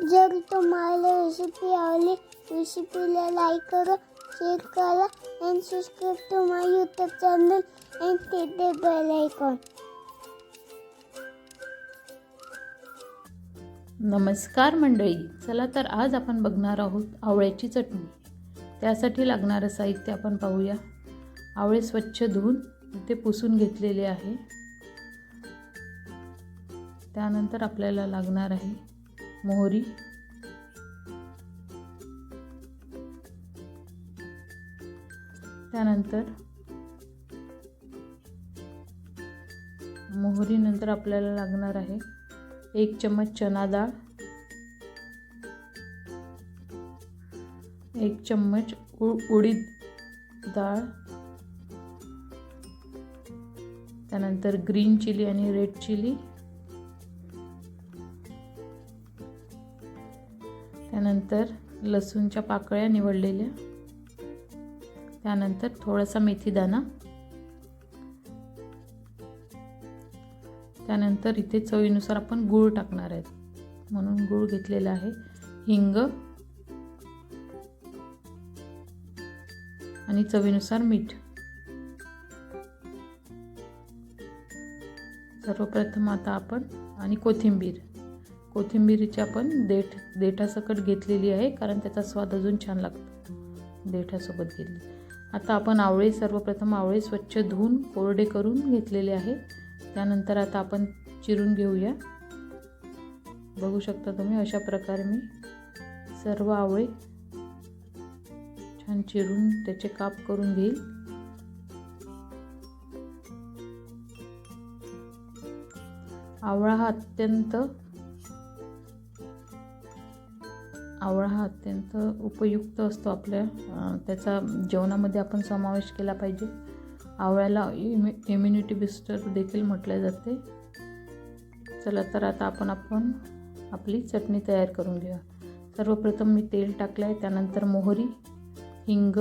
जर तुम्हाला रेसिपी आवडली रेसिपीला लाईक करा शेअर करा and subscribe to my YouTube channel and तिथे बेल आयकॉन नमस्कार मंडळी. चला तर आज आपण बघणार आहोत आवळ्याची चटणी. त्यासाठी लागणारं साहित्य आपण पाहूया. आवळे स्वच्छ धुवून ते पुसून घेतलेले आहे. त्यानंतर आपल्याला लागणार आहे मोहरी. त्यानंतर मोहरीनंतर आपल्याला लागणार आहे एक चम्मच चना डाळ एक चम्मच उ उडीद डाळ त्यानंतर ग्रीन चिली आणि रेड चिली. त्यानंतर लसूणच्या पाकळ्या निवडलेल्या. त्यानंतर थोडासा मेथीदाणा. त्यानंतर इथे चवीनुसार आपण गूळ टाकणार आहेत. म्हणून गूळ घेतलेला आहे हिंग. आणि चवीनुसार मीठ. सर्वप्रथम आता आपण आणि कोथिंबीर. कोथिंबिरीची आपण देठ देठासकट घेतलेली आहे कारण त्याचा स्वाद अजून छान लागतो. देठासोबत घेतली. आता आपण आवळे सर्वप्रथम आवळे स्वच्छ धुवून कोरडे करून घेतलेले आहे. त्यानंतर आता आपण चिरून घेऊया. बघू शकता तुम्ही अशा प्रकारे मी सर्व आवळे छान चिरून त्याचे काप करून घेईल. आवळा हा अत्यंत आवळा हा अत्यंत उपयुक्त असतो आपल्या त्याचा जेवणामध्ये आपण समावेश केला पाहिजे. आवळ्याला इम्यु इम्युनिटी बिस्टर देखील म्हटले जाते. चला तर आता आपण आपण आपली चटणी तयार करून घेऊया. सर्वप्रथम मी तेल टाकलं आहे त्यानंतर मोहरी हिंग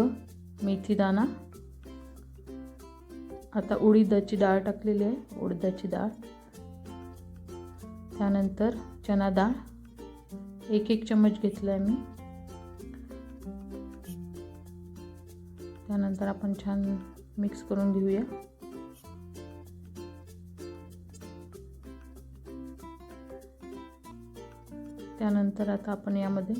मेथीदाणा. आता उडीदाची डाळ टाकलेली आहे उडदाची डाळ. त्यानंतर चना डाळ. एक एक चम्मच घेतला आहे मी. त्यानंतर आपण छान मिक्स करून घेऊया. त्यानंतर आता आपण यामध्ये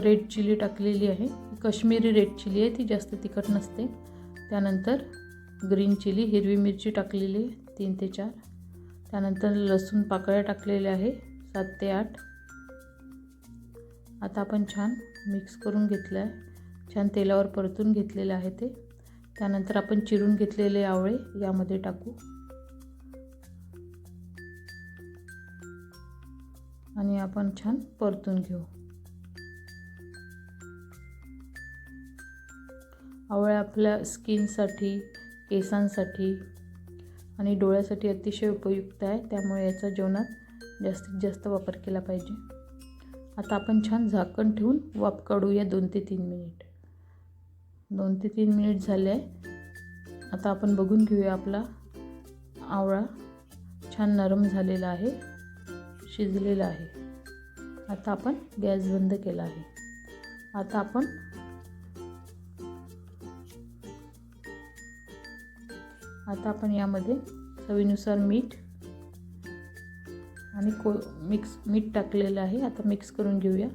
रेड चिली टाकलेली आहे. कश्मीरी रेड चिली आहे ती जास्त तिखट नसते. त्यानंतर ग्रीन चिली हिरवी मिरची टाकलेली आहे तीन ते चार. त्यानंतर लसूण पाकळ्या टाकलेल्या आहे सात ते आठ. आता आपण छान मिक्स करून घेतलं आहे छान तेलावर परतून घेतलेलं आहे ते. त्यानंतर आपण चिरून घेतलेले आवळे यामध्ये टाकू. आणि आपण छान परतून घेऊ. आवळ्या आपल्या स्किनसाठी केसांसाठी आणि डोळ्यासाठी अतिशय उपयुक्त आहे. त्यामुळे याचा जेवणात जास्तीत जास्त वापर केला पाहिजे. आता आपण छान झाकण ठेवून वाफ काढूया दोन ते तीन मिनिट. दोन ते तीन मिनिट झाले. आहे आता आपण बघून घेऊया आपला आवळा छान नरम झालेला आहे शिजलेला आहे. आता आपण गॅस बंद केला आहे. आता आपण आता आपण यामध्ये चवीनुसार मीठ आणि को मिक्स मीठ टाकलेलं आहे. आता मिक्स करून घेऊया.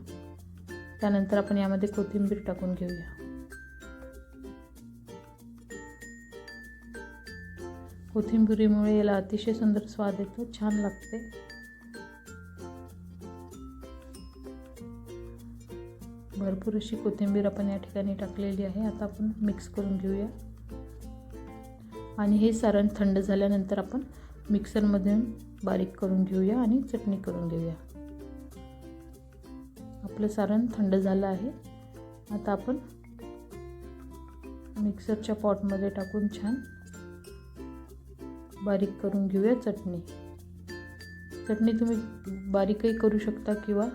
त्यानंतर आपण यामध्ये कोथिंबीर टाकून घेऊया. कोथिंबिरीमुळे याला अतिशय सुंदर स्वाद येतो. छान लागते. भरपूर अशी कोथिंबीर आपण या ठिकाणी टाकलेली आहे. आता आपण मिक्स करून घेऊया. आणि हे सारण थंड झाल्यानंतर आपण मिक्सरमधून बारीक करून घेऊया आणि चटणी करून घेऊया. आपलं सारण थंड झालं आहे. आता आपण मिक्सरच्या पॉटमध्ये टाकून छान बारीक करून घेऊया चटणी. चटणी तुम्ही बारीकही करू शकता किंवा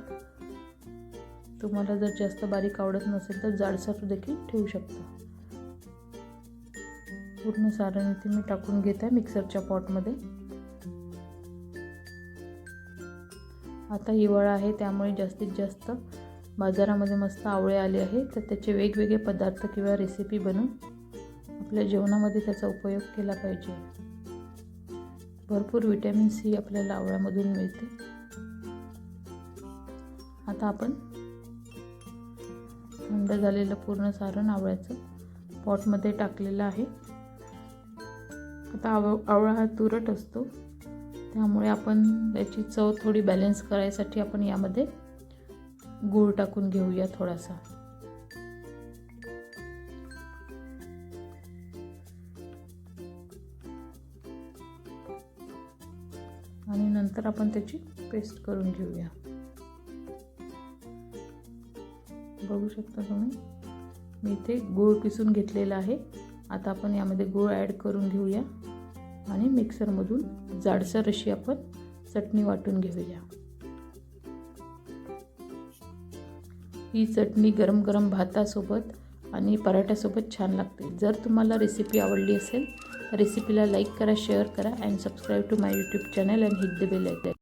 तुम्हाला जर जास्त बारीक आवडत नसेल तर जाडसर देखील ठेवू शकता. पूर्ण सारण इथे मी टाकून घेत आहे मिक्सरच्या पॉटमध्ये. आता हिवाळा आहे त्यामुळे जास्तीत जास्त बाजारामध्ये मस्त आवळे आले आहे. तर त्याचे वेगवेगळे पदार्थ किंवा रेसिपी बनवून आपल्या जेवणामध्ये त्याचा उपयोग केला पाहिजे. भरपूर विटॅमिन सी आपल्याला आवळ्यामधून मिळते. आता आपण थंड झालेलं पूर्ण सारण आवळ्याचं पॉटमध्ये टाकलेलं आहे. आता आव आवळा हा तुरट असतो. त्यामुळे आपण त्याची चव थोडी बॅलन्स करायसाठी आपण यामध्ये गूळ टाकून घेऊया थोडासा. आणि नंतर आपण त्याची पेस्ट करून घेऊया. बघू शकता तुम्ही? मी इथे गूळ पिसून घेतलेला आहे. आता आपण यामध्ये गूळ ॲड करून घेऊया. आणि मिक्सरमधून जाडसर अशी आपण चटणी वाटून घेऊया. ही चटणी गरम गरम भातासोबत आणि पराठ्यासोबत छान लागते. जर तुम्हाला रेसिपी आवडली असेल रेसिपीला लाईक करा शेअर करा and subscribe to my YouTube channel and hit the bell icon